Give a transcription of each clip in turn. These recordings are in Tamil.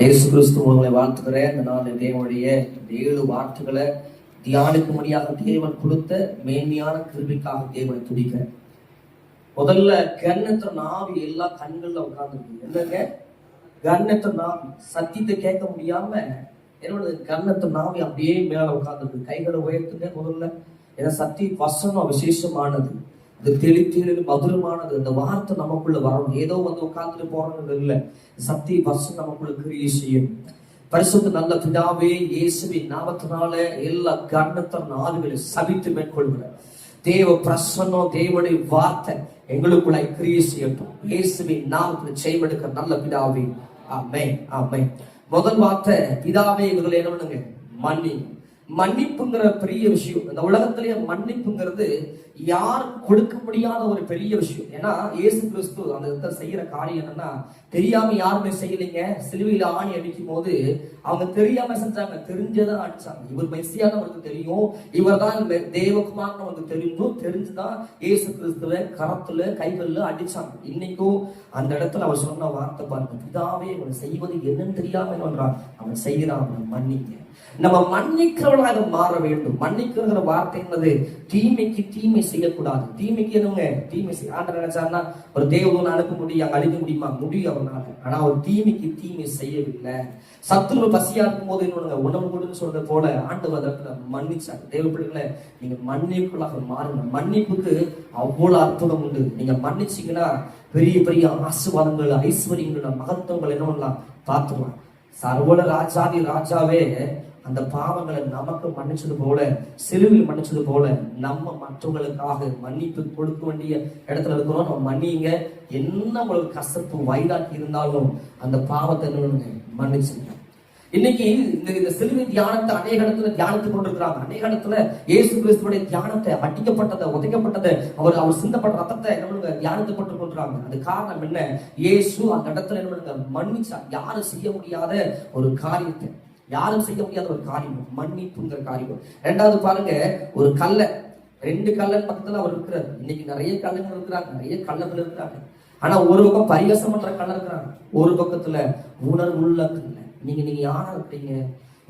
இயேசு கிறிஸ்து உங்களை வாழ்த்துக்கிறேன் இந்த நாள் தேவனுடைய ஏழு வார்த்தைகளை தியானிக்கும்படியாக தேவன் கொடுத்த மேன்மையான கிருபிக்காக தேவனை துடிக்கிறேன் முதல்ல கண்ணற்ற நாவி எல்லா கண்கள்ல உட்கார்ந்துருக்கு என்னங்க? கண்ணற்ற நாவி. சத்தியத்தை கேட்க முடியாம என்னோட கண்ணற்ற நாவி அப்படியே மேல உட்கார்ந்துருக்கு கைகளை உயர்த்துங்க முதல்ல. ஏன்னா சத்தி வசனம் விசேஷமானது. அது தெளி மதுரமானது. அந்த வார்த்தை நமக்குள்ள வரணும் ஏதோ வந்து உட்கார்ந்துட்டு போறது இல்லை. சக்தி வசம் நமக்குள்ள கிரியை செய்யும். பரிசுத்த நல்ல பிதாவே இயேசுவின் நாமத்தினால எல்லா கண்ணத்த நாடுகளை சபித்து மேற்கொள்கிற தேவ பிரசன்னம் தேவனுடைய வார்த்தை எங்களுக்குள்ள கிரியை செய்யட்டும். இயேசுவின் நாமத்தில் செய்வெடுக்க நல்ல பிதாவே. ஆமே ஆமே முதல் வார்த்தை பிதாவே இவர்களை என்ன பண்ணுங்க? மன்னி. மன்னிப்புங்கிற பெரிய விஷயம். இந்த உலகத்திலேயே மன்னிப்புங்கிறது யாரும் கொடுக்க முடியாத ஒரு பெரிய விஷயம். ஏன்னா இயேசு கிறிஸ்து அந்த இடத்துல செய்யற காரியம் என்னன்னா தெரியாம யாருமே செய்யலைங்க. சிலுவையில ஆணி அடிக்கும் போது அவங்க தெரியாம செஞ்சாங்க. தெரிஞ்சதான் அடிச்சாங்க. இவர் மெஸ்ஸியான அவருக்கு தெரியும். இவர் தான் தேவகுமார்னு அவருக்கு தெரியும் தெரிஞ்சுதான் இயேசு கிறிஸ்துவ கரத்துல கைகள்ல அடிச்சாங்க. இன்னைக்கும் அந்த இடத்துல அவர் சொன்ன வார்த்தை பாருங்க. பிதாவே இவன் செய்வது என்னன்னு தெரியாம என்ன பண்றான்? அவன் செய்யறான் அவன் மன்னிக்க நம்ம மன்னிக்கிறவனாக மாற வேண்டும். மன்னிக்கிற வார்த்தை என்பது தீமைக்கு தீமை செய்யக்கூடாது. தீமைக்கு எதுவுங்க தீமை செய்ய ஆண்டர் நினைச்சாருன்னா ஒரு தேவதூன் அனுப்ப முடியும் அங்க அழிக்க முடியுமா? முடியும் அவனால. ஆனா ஒரு தீமைக்கு தீமை செய்யவில்லை. சத்துரு பசியா இருக்கும் போது என்ன உணவு கொடுன்னு சொல்றது போல ஆண்டு அதற்கு மன்னிச்சாங்க தேவைப்படுங்கள நீங்க மன்னிப்புகளாக மாறுங்க. மன்னிப்புக்கு அவ்வளவு அற்புதம் உண்டு. நீங்க மன்னிச்சீங்கன்னா பெரிய பெரிய ஆசிர்வாதங்கள் ஐஸ்வர்யங்கள் மகத்துவங்கள் என்ன பண்ணலாம்? பார்த்துக்கலாம். சர்வட ராஜாதி ராஜாவே அந்த பாவங்களை நமக்கு மன்னிச்சது போல சிலுவில் மன்னிச்சது போல நம்ம மற்றவங்களுக்காக மன்னிப்பு கொடுக்க வேண்டிய இடத்துல இருக்கிறோம். நம்ம மன்னிங்க என்ன உங்களுக்கு கசப்பு வயதாக்கி இருந்தாலும் அந்த பாவத்தை என்ன மன்னிச்சுங்க இன்னைக்கு இந்த இந்த சிலுவை தியானத்தை அநேக இடத்துல தியானித்துக் கொண்டிருக்கிறாங்க. அநேக இடத்துல இயேசு கிறிஸ்துடைய தியானத்தை அடிக்கப்பட்டதை உதைக்கப்பட்டதை அவர் அவர் சிந்தப்பட்ட ரத்தத்தை என்ன பண்ணுங்க? கொண்டு கொண்டிருக்காங்க அது காரணம் என்ன? இயேசு அந்த இடத்துல என்ன பண்ணுங்க? மன்னிச்சா யாரும் செய்ய முடியாத ஒரு காரியத்தை. யாரும் செய்ய முடியாத ஒரு காரியம். மன்னிப்புங்கிற காரியம். ரெண்டாவது பாருங்க ஒரு கல்லை ரெண்டு கல்லன் பக்கத்துல அவர் இருக்கிறார். இன்னைக்கு நிறைய கல்லங்கள் இருக்கிறாங்க நிறைய கல்லங்கள் இருக்கிறாங்க. ஆனா ஒரு பக்கம் பரிகாசம் பண்ற கல்ல இருக்கிறாங்க. ஒரு பக்கத்துல உணர்வுள்ள கல்ல. நீங்க நீங்க யாரா இருக்கீங்க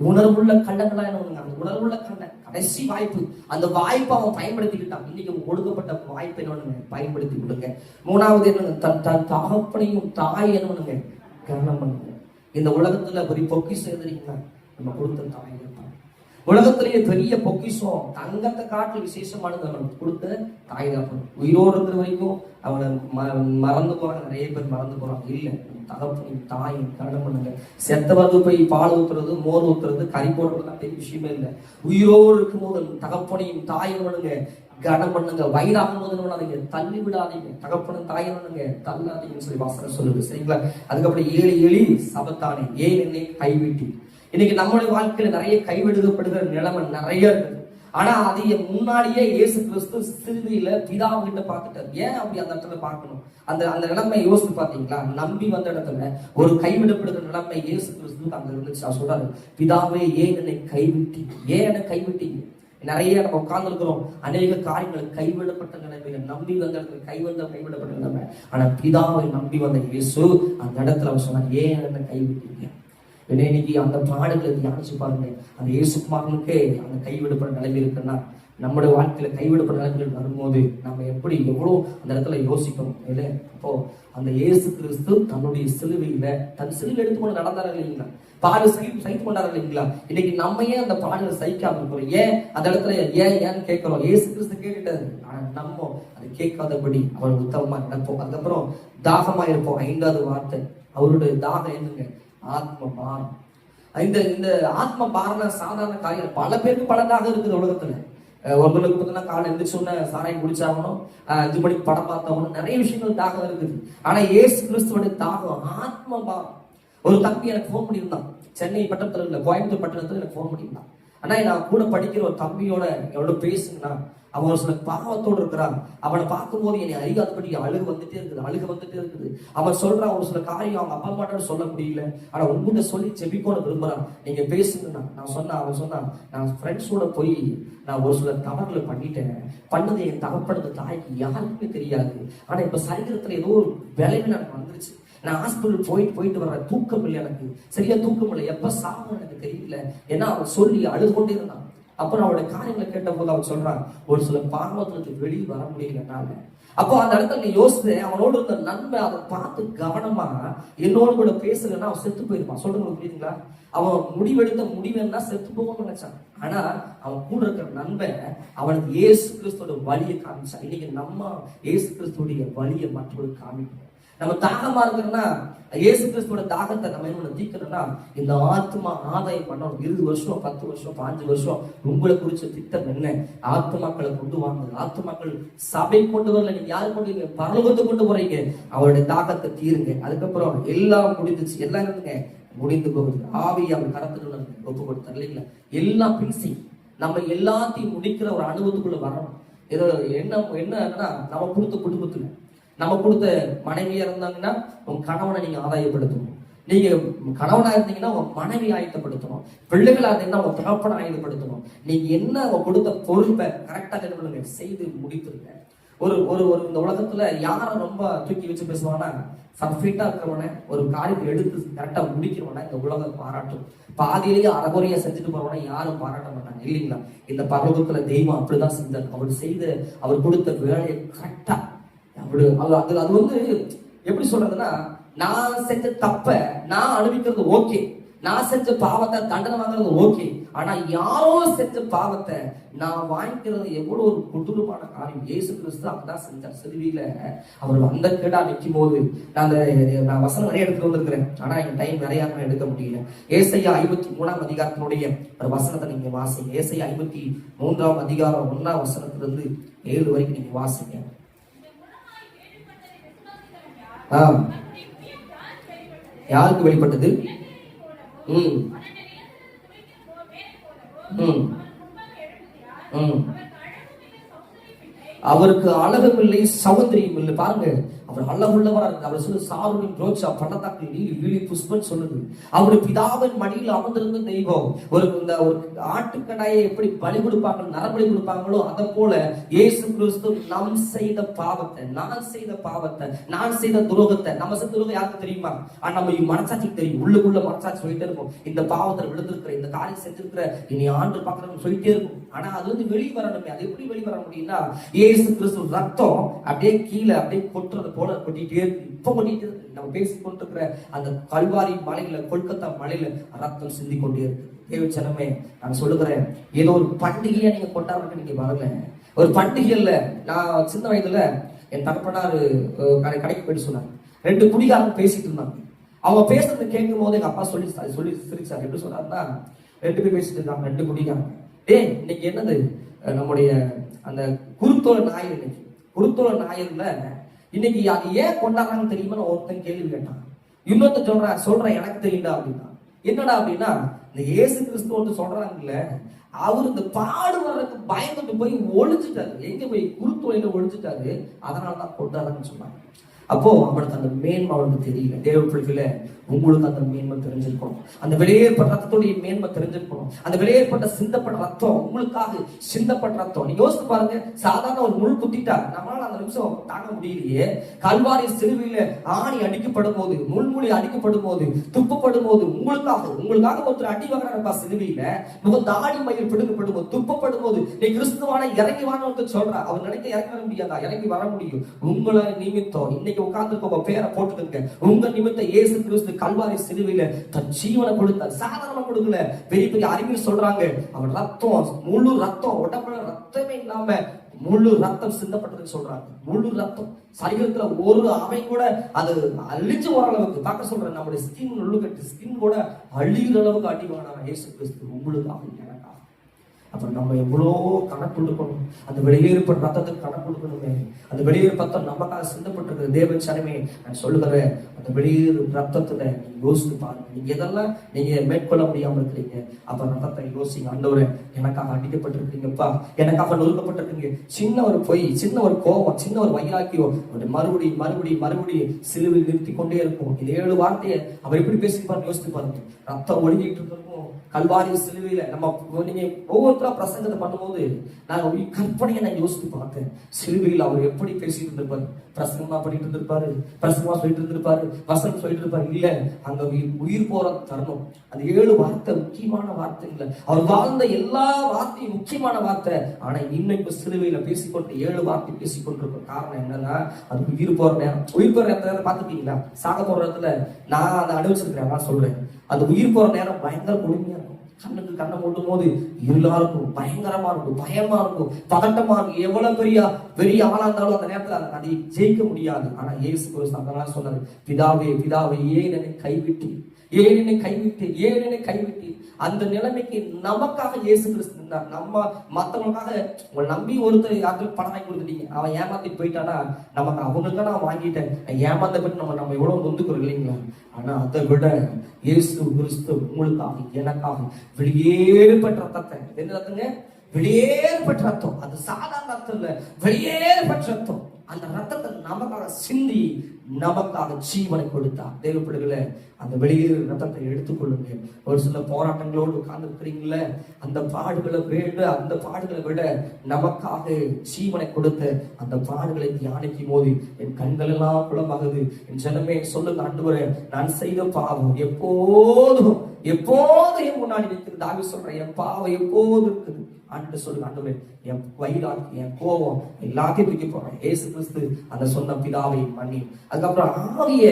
உணர்வுள்ள கள்ளங்களா என்ன அந்த உணர்வுள்ள கண்ணை கடைசி வாய்ப்பு. அந்த வாய்ப்பை அவன் பயன்படுத்திக்கிட்டான். இன்னைக்கு ஒழுங்கப்பட்ட வாய்ப்பை என்ன பயன்படுத்தி கொடுங்க மூணாவது என்ன தன் தன் தகப்பனையும் தாய் என்ன கவனம் பண்ணுங்க. இந்த உலகத்துல பெரிய பொக்கிஷம் எதிரிங்களா நம்ம கொடுத்த தாய் தான் உலகத்திலேயே பெரிய பொக்கிஷம் தங்கத்தை காட்டு விசேஷமானது நம்ம கொடுத்த தாய் தகப்பன் உயிரோடு இருக்கிற வரைக்கும் அவனை மறந்து போறாங்க. நிறைய பேர் மறந்து போறாங்க. இல்ல தகப்பனின் தாயின் கடன் பண்ணுங்க. செத்தவது போய் பால் ஊத்துறது மோர் ஊத்துறது கறி போடுறதுலாம் பெரிய விஷயமே இல்லை. உயிரோடு இருக்கும்போது தகப்பனையும் தாயும் பண்ணுங்க. கனம் பண்ணுங்க வயதாகும் போது பண்ணாதீங்க தள்ளி விடாதீங்க தகப்பனும் தாயின் பண்ணுங்க தள்ளாதீங்கன்னு சொல்லி வாசனை சொல்லுது சரிங்களா? அதுக்கப்புறம் ஏழு ஏழி சபத்தானே ஏன் என்னை கைவிட்டி இன்னைக்கு நம்மளுடைய வாழ்க்கையில நிறைய கைவிடுதப்படுகிற நிலைமை நிறைய இருக்குது ஆனா அதைய முன்னாடியே இயேசு கிறிஸ்து சிறுதியில பிதாவுகிட்ட பார்த்துட்டார். ஏன் அப்படி அந்த இடத்துல பார்க்கணும்? அந்த அந்த நிலைமை யோசித்து பாத்தீங்களா நம்பி வந்த இடத்துல ஒரு கைவிடப்படுகிற நிலைமை இயேசு கிறிஸ்து அங்க இருந்துச்சு. சொல்றாரு பிதாவே ஏன் என்னை கைவிட்டி ஏன் என்னை கைவிட்டீங்க? நிறைய நம்ம உட்கார்ந்து இருக்கிறோம் அநேக காரியங்கள் கைவிடப்பட்ட நிலைமையில நம்பி வந்த இடத்துல கைவந்த கைவிடப்பட்ட நிலைமை ஆனா பிதாவை நம்பி வந்த இயேசு அந்த இடத்துல அவர் சொன்னார் ஏன் என்ன கைவிட்டீங்க? இன்னைக்கு அந்த பாடுகளை தியானிச்சு பாருங்க அந்த இயேசுக்குமாரனுக்கே அந்த கைவிடப்பட நிலைமை இருக்குன்னா நம்முடைய வாழ்க்கையில கைவிடப்பட்ட நிலைமைகள் வரும்போது நம்ம எப்படி எவ்வளோ அந்த இடத்துல யோசிக்கணும் இல்லை? அப்போ அந்த இயேசு கிறிஸ்து தன்னுடைய சிலுவையில தன் சிலுவை எடுத்துக்கொண்டு நடந்தார்கள் இல்லைங்களா? பாடு சகி சகித்து கொண்டார்கள் இல்லைங்களா? இன்னைக்கு நம்ம ஏன் அந்த பாடுகளை சகிக்காம இருக்கிறோம். ஏன்? அந்த இடத்துல ஏன் ஏன்னு கேட்கிறோம்? ஏசு கிறிஸ்து கேட்டுட்டாரு. ஆனா நம்ம அதை கேட்காதபடி அவர் உத்தமமா நடப்போம். அதுக்கப்புறம் தாகமா இருப்போம். ஐந்தாவது வார்த்தை. அவருடைய தாகம் என்னங்க? ஆத்ம பாரம். இந்த இந்த ஆத்ம பாரம் சாதாரண காரியம். பல பேருக்கு பலதாக இருக்குது உலகத்துல. ஒருத்தருக்கு பார்த்தீங்கன்னா காலை எந்திரிச்சு சாராயம் குடிச்சாகணும். அஞ்சு மணிக்கு படம் பார்த்தவனும் நிறைய விஷயங்கள் தாகம் இருக்குது. ஆனா ஏசு கிறிஸ்துவோட தாகம் ஆத்மபா. ஒரு தம்பி எனக்கு ஃபோன் பண்ணியிருந்தான். சென்னை பட்டணத்துல இல்லை கோயம்புத்தூர் பட்டணத்துல எனக்கு ஃபோன் பண்ணியிருந்தான். ஆனா நான் கூட படிக்கிற ஒரு தம்பியோட எவ்வளவு பேசுங்கன்னா அவன் ஒரு சில பாவத்தோடு இருக்கிறான். அவனை பார்க்கும்போது என்னை அறியாதபடி அழுகு வந்துட்டே இருக்குது அழுகு வந்துட்டே இருக்குது. அவன் சொல்றான் ஒரு சில காரியம் அவங்க அப்பா அம்மாட்ட சொல்ல முடியல. ஆனா உங்ககிட்ட சொல்லி செபிக்கோட விரும்புறான். நீங்க பேசுங்கண்ணா நான் சொன்னேன் அவன் சொன்னான் நான் ஃப்ரெண்ட்ஸோட போய் நான் ஒரு சில தவறுகளை பண்ணிட்டேன். பண்ணது என் தகப்பனது தாய்க்கு யாருக்குமே தெரியாது. ஆனா இப்ப சரீரத்துல ஏதோ ஒரு விளைவு எனக்கு வந்துருச்சு. நான் ஹாஸ்பிட்டல் போயிட்டு போயிட்டு வர்றேன் தூக்கம் இல்லை எனக்கு. சரியா தூக்கம் இல்லை. எப்ப சாகும் எனக்கு தெரியல. ஏன்னா அவன் சொல்லி அழுது கொண்டே இருந்தான். அப்புறம் அவருடைய காரியங்களை கேட்டபோது அவன் சொல்றான் ஒரு சில பாவத்திற்கு வெளியே வர முடியலனால அப்போ அந்த இடத்துல நீ யோசித்து அவனோடு இருந்த நன்மை அதை பார்த்து கவனமா என்னோடு கூட பேசலன்னா அவன் செத்து போயிருப்பான். சொல்றது புரியுதுங்களா? அவன் முடிவெடுத்த முடிவுன்னா செத்து போகணும்னு நினைச்சான். ஆனா அவன் கூட இருக்கிற நண்பன் அவனுக்கு இயேசு கிறிஸ்துவோட வழியை காமிச்சான். இன்னைக்கு நம்ம இயேசு கிறிஸ்துவோடைய வழியை மற்றவர்களுக்கு காமிக்கணும் நம்ம தாகமா இருக்கிறோம்னா இயேசு கிறிஸ்துவோட தாகத்தை நம்ம என்ன தீக்கணும்னா இந்த ஆத்மா ஆதாயம் பண்ணணும் இருபது வருஷம் பத்து வருஷம் பாஞ்சு வருஷம் உங்களை குறிச்ச திட்டம் என்ன? ஆத்மாக்களை கொண்டு வாங்க. ஆத்மாக்கள் சபை கொண்டு வரல. நீங்க யாரு கொண்டு வரீங்க? பரலோகத்தை கொண்டு போறீங்க. அவருடைய தாகத்தை தீருங்க. அதுக்கப்புறம் எல்லாம் முடிஞ்சிச்சு எல்லாம் இருந்துங்க முடிந்து போகுது. ஆவி அவர் கரத்துல ஒப்பு கொடுத்தார் இல்லைங்களா எல்லாம் பேசி நம்ம எல்லாத்தையும் முடிக்கிற ஒரு அனுபவத்துக்குள்ள வரணும். ஏதோ என்ன என்னன்னா நம்ம கொடுத்த குடும்பத்துல நம்ம கொடுத்த மனைவியா இருந்தாங்கன்னா உங்கள் கணவனை நீங்க ஆதாயப்படுத்தணும். நீங்க கணவனா இருந்தீங்கன்னா உன் மனைவி ஆயத்தப்படுத்தணும். பிள்ளைகளா இருந்தீங்கன்னா உங்க தகப்பனை ஆயுதப்படுத்தணும் நீங்க என்ன அவன் கொடுத்த பொறுப்பை கரெக்டா என்ன பண்ணுங்க செய்து முடித்துருங்க ஒரு ஒரு ஒரு இந்த உலகத்துல யாரை ரொம்ப தூக்கி வச்சு பேசுவாங்கன்னா பர்ஃபெக்டா இருக்கிறவன ஒரு காரியத்தை எடுத்து கரெக்டா முடிக்கிறவன இந்த உலகம் பாராட்டும். பாதியிலேயே அறகுறையா செஞ்சுட்டு போறவன யாரும் பாராட்ட மாட்டாங்க இல்லைங்களா? இந்த பரலோகத்துல தெய்வம் அப்படிதான் செஞ்சார் அவர் செய்த அவர் கொடுத்த வேலையை கரெக்டா அப்படி அது அது அது வந்து எப்படி சொல்றதுன்னா நான் செஞ்ச தப்ப நான் அனுபவிக்கிறது ஓகே நான் செஞ்ச பாவத்தை தண்டனை வாங்குறது ஓகே ஆனா யாரோ செஞ்ச பாவத்தை நான் வாங்கிக்கிறது எவ்வளவு ஒரு கொடூரமான காரியம். இயேசு கிறிஸ்து அப்படிதான் செஞ்சார். சிறுவியில அவர் வந்த கேடா நிற்கும் போது நான் அந்த நான் வசனம் நிறைய எடுத்துட்டு வந்திருக்கிறேன். ஆனா என் டைம் நிறைய எடுக்க முடியல. ஏசையா ஐம்பத்தி மூணாம் அதிகாரத்தினுடைய ஒரு வசனத்தை நீங்க வாசிங்க. ஏசையா ஐம்பத்தி மூன்றாம் அதிகாரம் ஒன்னாம் வசனத்திலிருந்து ஏழு வரைக்கும் நீங்க வாசிங்க. ஆ யாருக்கு வெளிப்பட்டது? ம். ம். ம். அவருக்கு அழகும் இல்லை சௌந்தரியம் இல்லை பாருங்க அவர் அழகுள்ளவரா இருக்கு அவர் சொல்லு சாருவின் ரோஜா பள்ளத்தாக்கு நீலி லீலி புஷ்பன் சொல்லுது அவரு பிதாவின் மடியில் அமர்ந்திருந்த தெய்வம். ஒரு இந்த ஒரு ஆட்டுக்கடாயை எப்படி பலி கொடுப்பாங்க நரபலி கொடுப்பாங்களோ அதை போல இயேசு கிறிஸ்து நாம் செய்த பாவத்தை நான் செய்த பாவத்தை நான் செய்த துரோகத்தை நம்ம செய்த துரோகம் யாருக்கு தெரியுமா? ஆனா நம்ம மனசாட்சிக்கு தெரியும். உள்ளுக்குள்ள மனசாட்சி சொல்லிட்டே இருக்கும் இந்த பாவத்தில் விழுந்திருக்கிற இந்த காரியம் செஞ்சிருக்கிற இனி ஆண்டு பார்க்கறவங்க சொல்லிட்டே இருக்கும் ஆனா அது வந்து வெளியே வரணுமே அது எப்படி வெளியே வர முடியும்னா இயேசு கிறிஸ்து ரத்தம் அப்படியே கீழே அப்படியே கொட்டுறது. போல கொட்டிட்டே இருக்கு இப்ப கொட்டிட்டு இருக்கு நம்ம பேசிக்கொண்டிருக்கிற அந்த கல்வாரி மலையில கொல்கத்தா மலையில ரத்தம் சிந்தி கொண்டே இருக்கு. தேவ சனமே நான் சொல்லுகிறேன் ஏதோ ஒரு பண்டிகையா நீங்க கொண்டாடுறது நீங்க வரல. ஒரு பண்டிகை இல்ல. நான் சின்ன வயதுல என் தகப்பனார் கடைக்கு போயிட்டு சொன்னாங்க ரெண்டு குடிகாரங்க பேசிட்டு இருந்தாங்க. அவங்க பேசுறது கேட்கும் போது எங்க அப்பா சொல்லி சொல்லி சிரிச்சார். எப்படி சொன்னாருன்னா ரெண்டு பேர் பேசிட்டு இருந்தாங்க ரெண்டு குடிகாரங்க. டேய் இன்னைக்கு என்னது? நம்முடைய அந்த குருத்தோல ஞாயிறு இன்னைக்கு. குருத்தோல ஞாயிறுல இன்னைக்கு அது ஏன் கொண்டாடுறாங்கன்னு தெரியுமா ஒருத்தன் கேள்வி கேட்டான். இன்னொருத்த சொல்றான் சொல்றேன் எனக்கு தெரியும்டா அப்படின்னா. என்னடா அப்படின்னா இந்த இயேசு கிறிஸ்து ஒன்று சொல்றாங்கல்ல அவர் இந்த பாடு வர்றதுக்கு பயந்துட்டு போய் ஒழிஞ்சிட்டாரு எங்க போய் குருத்தோலையில ஒழிஞ்சிட்டாரு அதனால தான் கொண்டாடுறாங்கன்னு சொன்னாங்க. அப்போ அவனுக்கு அந்த மேன்மை அவனுக்கு தெரியல. தேவ பிள்ளைகள உங்களுக்கு அந்த மேன்மை தெரிஞ்சிருக்கணும். அந்த வெளியேற்பட்ட ரத்தத்துடைய மேன்மை தெரிஞ்சிருக்கணும். அந்த வெளியேற்பட்ட சிந்தப்பட்ட ரத்தம் உங்களுக்காக சிந்தப்பட்ட ரத்தம். நீங்க யோசித்து பாருங்க சாதாரண ஒரு முள் குத்திட்டா நம்மளால அந்த நிமிஷம் தாங்க முடியலையே. கல்வாரி சிறுவையில ஆணி அடிக்கப்படும் போது முள்மொழி அடிக்கப்படும் போது துப்பப்படும் போது உங்களுக்காக உங்களுக்காக ஒருத்தர் அடி வாங்குறாருப்பா சிறுவையில முக தாடி மயில் பிடுங்கப்படும் போது துப்பப்படும் போது நீ கிறிஸ்துவான இறங்கி வாங்க ஒருத்தர் சொல்ற அவர் நினைக்க இறங்கி வர முடியாதா? இறங்கி வர முடியும். உங்களை நிமித்தம் இன்னைக்கு இன்னைக்கு உட்கார்ந்து உங்க பேரை போட்டுக்கங்க உங்க நிமித்த இயேசு கிறிஸ்து கல்வாரி சிலுவையில தன் ஜீவனை கொடுத்தார். சாதாரணமா கொடுக்கல. பெரிய பெரிய அறிவியல் சொல்றாங்க. அவன் ரத்தம் முழு ரத்தம் உடம்புல ரத்தமே இல்லாம முழு ரத்தம் சிந்தப்பட்டதுன்னு சொல்றாங்க. முழு ரத்தம். சரீரத்துல ஒரு அவை கூட அது அழிஞ்சு வர அளவுக்கு. பார்க்க சொல்றேன் நம்முடைய ஸ்கின் உள்ளுக்கட்டு ஸ்கின் கூட அழிகிற அளவுக்கு அடிவானா இயேசு கிறிஸ்து. உங்களுக்கு எனக்காக அப்ப நம்ம எவ்வளோ கணக்கு கொடுக்கணும் அந்த வெளியேறுப்பட்ட ரத்தத்துக்கு கணக்கு கொடுக்கணுமே அந்த வெளியேறு ரத்தம் நமக்காக சிந்தப்பட்டிருக்கிற தேவன் சனமே நான் சொல்லுகிறேன் அந்த வெளியேறு ரத்தத்துல நீங்க யோசித்து பாருங்க. நீங்க எதெல்லாம் நீங்க மேற்கொள்ள முடியாம இருக்கிறீங்க அப்ப ரத்தத்தை யோசிங்க. ஆண்டவரே எனக்காக அடிக்கப்பட்டிருக்கீங்கப்பா எனக்காக நொறுக்கப்பட்டிருக்கீங்க சின்ன ஒரு பொய் சின்ன ஒரு கோபம் சின்ன ஒரு வைராக்கியம் ஒரு மறுபடி மறுபடி மறுபடி சிலுவில் நிறுத்தி கொண்டே இருக்கும். இந்த ஏழு வார்த்தையை அவர் எப்படி பேசிப்பாரு யோசித்து பாருங்க. ரத்தம் ஒழுங்கிட்டு இருக்கும் கல்வாரி சிலுவையில நம்ம நீங்க ஒவ்வொரு முதல்ல பிரசங்கத்தை பண்ணும்போது நான் ஒரு கற்பனையை நான் யோசித்து பார்த்தேன். சிலுவையில் அவர் எப்படி பேசிட்டு இருந்திருப்பாரு? பிரசங்கமா பண்ணிட்டு இருந்திருப்பாரு? பிரசங்கமா சொல்லிட்டு இருந்திருப்பாரு? வசனம் சொல்லிட்டு இருப்பாரு இல்ல அங்க உயிர் உயிர் போற தருணம். அந்த ஏழு வார்த்தை முக்கியமான வார்த்தை இல்ல. அவர் வாழ்ந்த எல்லா வார்த்தையும் முக்கியமான வார்த்தை. ஆனா இன்னைக்கு சிலுவையில பேசிக்கொண்டு ஏழு வார்த்தை பேசிக்கொண்டிருக்க காரணம் என்னன்னா அது உயிர் போற நேரம். உயிர் போற நேரத்தை பாத்துட்டீங்களா சாக போற இடத்துல நான் அதை அனுபவிச்சிருக்கிறேன் நான் சொல்றேன். அந்த உயிர் போற நேரம் பயங்கர கொடுமையா இருக்கும். கண்ணுக்கு கண்ணை மூட்டும் போது இருளா இருக்கும் பயங்கரமா இருக்கும் பயமா இருக்கும். பதட்டமா இருக்கும். எவ்வளவு பெரிய பெரிய ஆளா இருந்தாலும் அந்த நேரத்துல அதை- அதை ஜெயிக்க முடியாது. ஆனா இயேசு கிறிஸ்து அதெல்லாம் சொன்னாரு பிதாவே பிதாவே ஏன் என்னை கைவிட்டு ஏன் என்னை கைவிட்டு ஏன் என்னை கைவிட்டு அந்த நிலைமைக்கு நமக்காக இயேசு கிறிஸ்து நம்ம மத்தவங்களுக்காக உங்களை நம்பி ஒருத்தர் யாருக்கு பணம் வாங்கி கொடுத்துட்டீங்க? அவன் ஏமாத்திட்டு போயிட்டானா? நமக்கு அவங்களுக்கு நான் வாங்கிட்டேன். ஏமாந்த பிறகு நம்ம நம்ம எவ்வளவு நொந்துக்கிறோம் இல்லைங்களா? ஆனா அதை விட இயேசு கிறிஸ்து உங்களுக்காக எனக்காக வெளியேறுபட்ட ரத்தத்தை. என்ன ரத்தங்க? வெளியேறுபட்ட ரத்தம். அது சாதாரண ரத்தம் இல்ல. வெளியேறுபட்ட ரத்தம். அந்த ரத்தத்தை நமக்காக சிந்தி நமக்காக ஜீவனை கொடுத்தா தேவ பிள்ளைகளை அந்த வெளியேறு ரத்தத்தை எடுத்துக்கொள்ளுங்க ஒரு சில போராட்டங்களோடு உட்கார்ந்து இருக்கிறீங்களே அந்த பாடுகளை விட அந்த பாடுகளை விட நமக்காக ஜீவனை கொடுத்த அந்த பாடுகளை தியானிக்கும் போது என் கண்கள் எல்லாம் குளமாகுது. என் ஜனமே சொல்லுங்க ஆண்டவரே நான் செய்த பாவம் எப்போதும் எப்போதும் முன்னாடி நிற்கிறது. சொல்றேன் என் பாவம் எப்போதும் இருக்குது. ஆண்டு சொல்லுங்க ஆண்டவரே என் வைராக்கி என் கோபம் எல்லாத்தையும் தூக்கி போறேன் ஏசு கிறிஸ்து அந்த சொன்ன பிதாவை மன்னி அதுக்கப்புறம் ஆவிய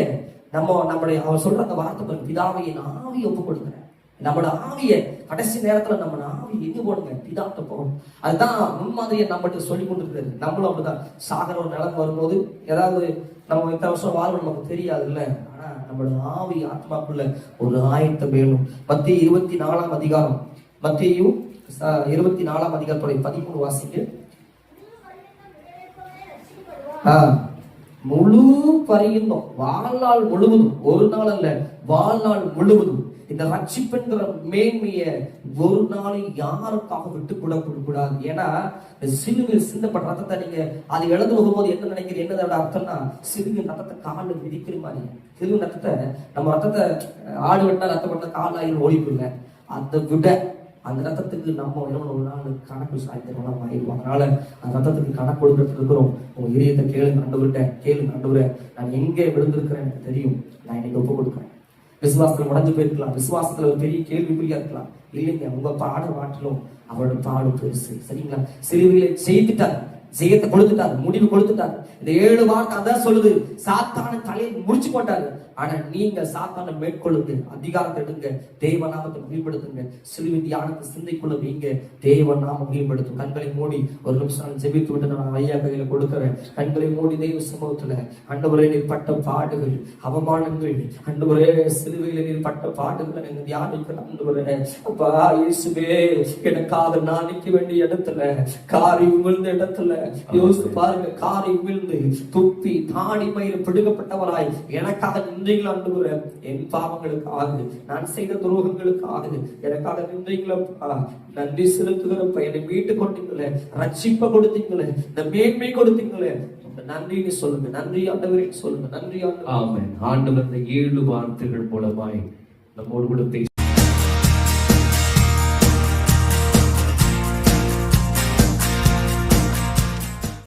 நம்ம நம்முடைய அவர் சொல்ற அந்த வார்த்தை பாருங்க, பிதாவை நான் ஆவியை ஒப்பு கொடுக்குறேன். நம்மளோட ஆவிய கடைசி நேரத்துல நம்ம ஆவி எங்க போடுங்க? பிதாட்ட போகணும் அதுதான் முன்மாதிரியை நம்மகிட்ட சொல்லி கொண்டிருக்கிறது. நம்மளும் அப்படிதான். சாகர ஒரு நிலம் வரும்போது ஏதாவது நம்ம இத்தனை வருஷம் வாழ்வு நமக்கு தெரியாது இல்ல ஆனா நம்மளோட ஆவி ஆத்மாக்குள்ள ஒரு ஆயத்தம் வேணும். மத்திய இருபத்தி நாலாம் அதிகாரம். மத்தியும் இருபத்தி நாலாம் அதிகாரத்துடைய பதிமூணு வாசிக்கு முழு பரியுந்தம் வாழ்நாள் முழுவதும் ஒரு நாள் அல்ல வாழ்நாள் முழுவதும் இந்த ரட்சிப்புங்கிற மேன்மையை ஒரு நாளை யாருக்காக விட்டு கூட கூடாது ஏன்னா சிலுவில் சிந்தப்பட்ட ரத்தத்தை நீங்க அது இழந்து போகும்போது என்ன நினைக்கிறீங்க? என்னதோட அர்த்தம்னா சிலுவின் ரத்தத்தை காலில் மிதிக்கிற மாதிரி. சிலுவின் ரத்தத்தை நம்ம ரத்தத்தை ஆடு வெட்டினா ரத்தம் வெட்டினா கால் ஆயிரம் ஓடிப்பு இல்லை அதை விட அந்த ரத்தத்துக்கு நம்ம என்ன ஒரு நாள் கணக்கு சாய்த்திரம் மாறிடுவோம் அதனால அந்த ரத்தத்துக்கு கணக்கு கொடுக்கறதுக்கு இருக்கிறோம். உங்க இதயத்தை கேளுங்க கண்டுபிட்ட கேளுங்க கண்டுபிட நான் எங்கே விழுந்திருக்கிறேன் எனக்கு தெரியும். நான் இன்னைக்கு ஒப்பு கொடுக்குறேன். விசுவாசத்துல உடஞ்சு போயிருக்கலாம். விசுவாசத்துல ஒரு பெரிய கேள்விக்குறியா இருக்கலாம். இல்லைங்க உங்க பாட மாட்டிலும் அவரோட பாடு பெருசு. சரிங்களா? சிலுவையில செய்துட்டார். ஜெயத்தை கொடுத்துட்டாரு முடிவு கொடுத்துட்டாரு இந்த ஏழு வார்த்தை அதான் சொல்லுது. சாத்தான தலையை முடிச்சு போட்டாரு. ஆனா நீங்க சாத்தான மேற்கொள்ளுங்க. அதிகாரத்தை எடுங்க. தேவ நாமத்தை மேம்படுத்துங்க. சிலுவை தியானத்தை சிந்தைக்குள்ள வைங்க. தேவ நாம மேம்படுத்தும். கண்களை மூடி ஒரு நிமிஷம் நான் ஜெபித்து விட்டு நான் ஐயா கையில கொடுக்குறேன். கண்களை மூடி தெய்வ சமூகத்துல அண்டவரே நீர் பட்ட பாடுகள் அவமானங்கள் அண்டவரே சிலுவையில நீர் பட்ட பாடுகளை நீங்க தியானிக்கலாம் அண்டவரே அப்பா இயேசுவே எனக்காக நான் நிக்க வேண்டிய இடத்துல காரி விழுந்த இடத்துல யோசித்து பாருங்க காரை விழுந்து துப்பி தாடி மயிறு பிடுங்கப்பட்டவராய் எனக்காக நின்றீங்களா அண்டுகிற என் பாவங்களுக்காக நான் செய்த துரோகங்களுக்காக எனக்காக நின்றீங்களா? நன்றி செலுத்துகிறப்ப என்னை மீட்டு கொண்டீங்களே ரட்சிப்ப கொடுத்தீங்களே இந்த மேன்மை கொடுத்தீங்களே. நன்றின்னு சொல்லுங்க நன்றி ஆண்டவரே சொல்லுங்க நன்றி ஆண்டவரே. ஆமென். ஆண்டவர் இந்த ஏழு வார்த்தைகள் மூலமாய் நம்மோடு கூட பேசி